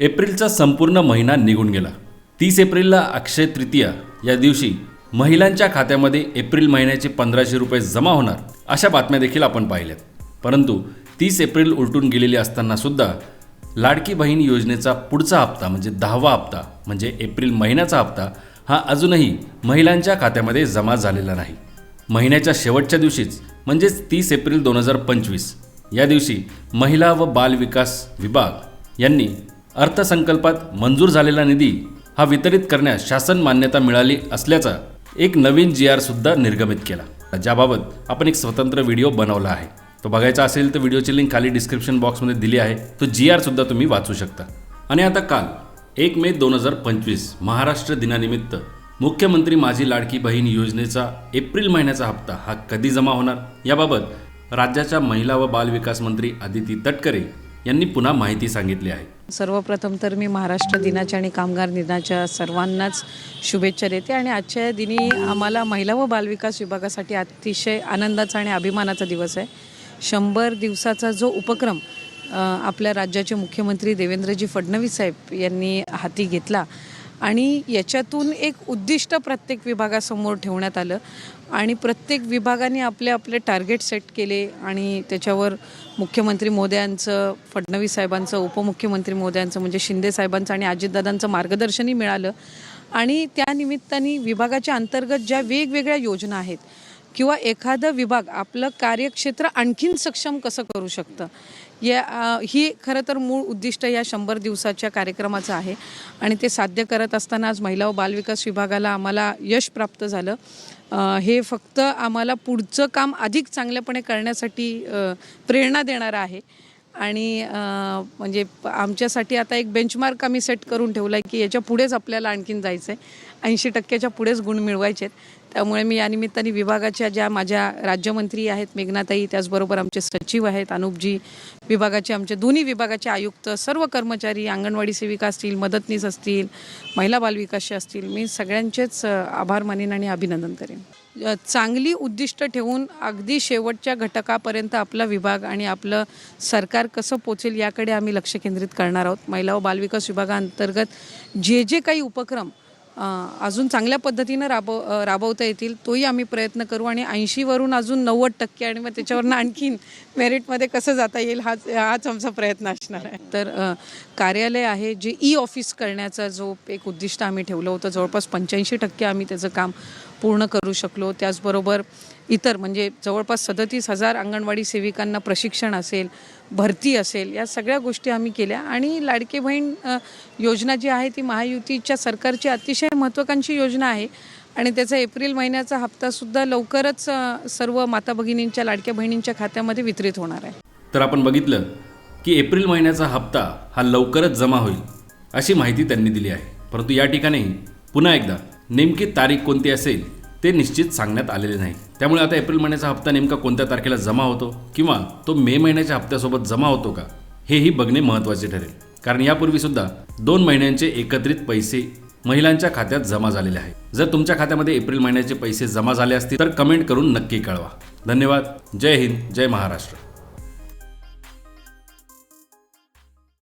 एप्रिलचा संपूर्ण महिना निघून गेला. तीस एप्रिलला अक्षय तृतीया या दिवशी महिलांच्या खात्यामध्ये एप्रिल महिन्याचे पंधराशे रुपये जमा होणार अशा बातम्या देखील आपण पाहिल्यात. परंतु तीस एप्रिल उलटून गेलेली असताना सुद्धा लाडकी बहीण योजनेचा पुढचा हप्ता म्हणजे दहावा हप्ता म्हणजे एप्रिल महिन्याचा हप्ता हा अजूनही महिलांच्या खात्यामध्ये जमा झालेला नाही. महिन्याच्या शेवटच्या दिवशीच म्हणजेच तीस एप्रिल दोन हजार पंचवीस या दिवशी महिला व बाल विकास विभाग यांनी अर्थसंकल्पात मंजूर झालेला निधी हा वितरित करण्यास शासन मान्यता मिळाली असल्याचा एक नवीन जी आर सुद्धा निर्गमित केला. ज्याबाबत आपण एक स्वतंत्र व्हिडिओ बनवला आहे. तो बघायचा असेल तर व्हिडिओची लिंक खाली डिस्क्रिप्शन बॉक्समध्ये दिली आहे. तो जी आर सुद्धा तुम्ही वाचू शकता. आणि आता काल एक मे दोन हजार पंचवीस महाराष्ट्र दिनानिमित्त मुख्यमंत्री माझी लाडकी बहीण योजनेचा एप्रिल महिन्याचा हप्ता हा कधी जमा होणार? याबाबत राज्याच्या महिला व बाल विकास मंत्री आदिती तटकरे यांनी पुन्हा माहिती सांगितली आहे. सर्वप्रथम तर मी महाराष्ट्र दिनाच्या आणि कामगार दिनाच्या सर्वांनाच शुभेच्छा देते आणि आजच्या या दिनी आम्हाला महिला व बालविकास विभागासाठी अतिशय आनंदाचा आणि अभिमानाचा दिवस आहे. शंभर दिवसाचा जो उपक्रम आपल्या राज्याचे मुख्यमंत्री देवेंद्रजी फडणवीस साहेब यांनी हाती घेतला आणि याच्यातून एक उद्दिष्ट प्रत्येक विभागासमोर ठेवण्यात आलं. आणि प्रत्येक विभागाने आपले आपले टार्गेट सेट केले आणि त्याच्यावर मुख्यमंत्री मोदयांचं फडणवीस साहेबांचं उपमुख्यमंत्री मोदयांचं म्हणजे शिंदे साहेबांचं आणि अजितदादांचं मार्गदर्शनही मिळालं. आणि त्या निमित्ताने विभागाच्या अंतर्गत ज्या वेगवेगळ्या योजना आहेत किंवा एखादं विभाग आपलं कार्यक्षेत्र आणखीन सक्षम कसं करू शकतं? या ही खरं तर मूळ उद्दिष्ट या शंभर दिवसाच्या कार्यक्रमाचं आहे. आणि ते साध्य करत असताना आज महिला व बालविकास विभागाला आम्हाला यश प्राप्त झालं. हे फक्त आम्हाला पुढचं काम अधिक चांगल्यापणे करण्यासाठी प्रेरणा देणारं आहे. आणि म्हणजे आमच्यासाठी आता एक बेंचमार्क आम्ही सेट करून ठेवला आहे की याच्या पुढेच आपल्याला आणखीन जायचं आहे ऐंशी टक्क्याच्या पुढेच गुण मिळवायचे आहेत त्यामुळे मी या निमित्ताने विभागाच्या ज्या माझ्या राज्यमंत्री आहेत मेघनाताई त्याचबरोबर आमचे सचिव आहेत अनुपजी विभागाचे आमचे दोन्ही विभागाचे आयुक्त सर्व कर्मचारी अंगणवाडी सेविका असतील मदतनीस असतील महिला बालविकासचे असतील मी सगळ्यांचेच आभार मानेन आणि अभिनंदन करेन. चांगली उद्दिष्ट ठेवून अगदी शेवटच्या घटकापर्यंत आपला विभाग आणि आपलं सरकार कसं पोचेल याकडे आम्ही लक्ष केंद्रित करणार आहोत. महिला व बालविकास विभागाअंतर्गत जे जे काही उपक्रम अजून चांगल्या पद्धतीनं राबव राबवता येतील तोही आम्ही प्रयत्न करू आणि ऐंशीवरून अजून नव्वद टक्के आणि मग त्याच्यावरनं आणखीन मेरिटमध्ये कसं जाता येईल हाच हाच आमचा प्रयत्न असणार आहे. तर कार्यालय आहे जे ई ऑफिस करण्याचा जो एक उद्दिष्ट आम्ही ठेवलं होतं जवळपास पंच्याऐंशी टक्के आम्ही त्याचं काम पूर्ण करू शकलो. त्याचबरोबर इतर म्हणजे जवळपास सदतीस हजार अंगणवाडी सेविकांना प्रशिक्षण असेल भरती असेल या सगळ्या गोष्टी आम्ही केल्या. आणि लाडके बहीण योजना जी आहे ती महायुतीच्या सरकारची अतिशय महत्त्वाकांक्षी योजना आहे. आणि त्याचा एप्रिल महिन्याचा हप्तासुद्धा लवकरच सर्व माता भगिनींच्या लाडक्या बहिणींच्या खात्यामध्ये वितरित होणार आहे. तर आपण बघितलं की एप्रिल महिन्याचा हप्ता हा लवकरच जमा होईल अशी माहिती त्यांनी दिली आहे. परंतु या ठिकाणी पुन्हा एकदा नेमकी तारीख कोणती असेल ते निश्चित सांगण्यात आलेले नाही. त्यामुळे आता एप्रिल महिन्याचा हप्ता नेमका कोणत्या तारखेला जमा होतो किंवा तो मे महिन्याच्या हप्त्यासोबत जमा होतो का हेही बघणे महत्त्वाचे ठरेल. कारण यापूर्वी सुद्धा दोन महिन्यांचे एकत्रित पैसे महिलांच्या खात्यात जमा झालेले आहे. जर तुमच्या खात्यामध्ये एप्रिल महिन्याचे पैसे जमा झाले असतील तर कमेंट करून नक्की कळवा. धन्यवाद. जय हिंद. जय महाराष्ट्र.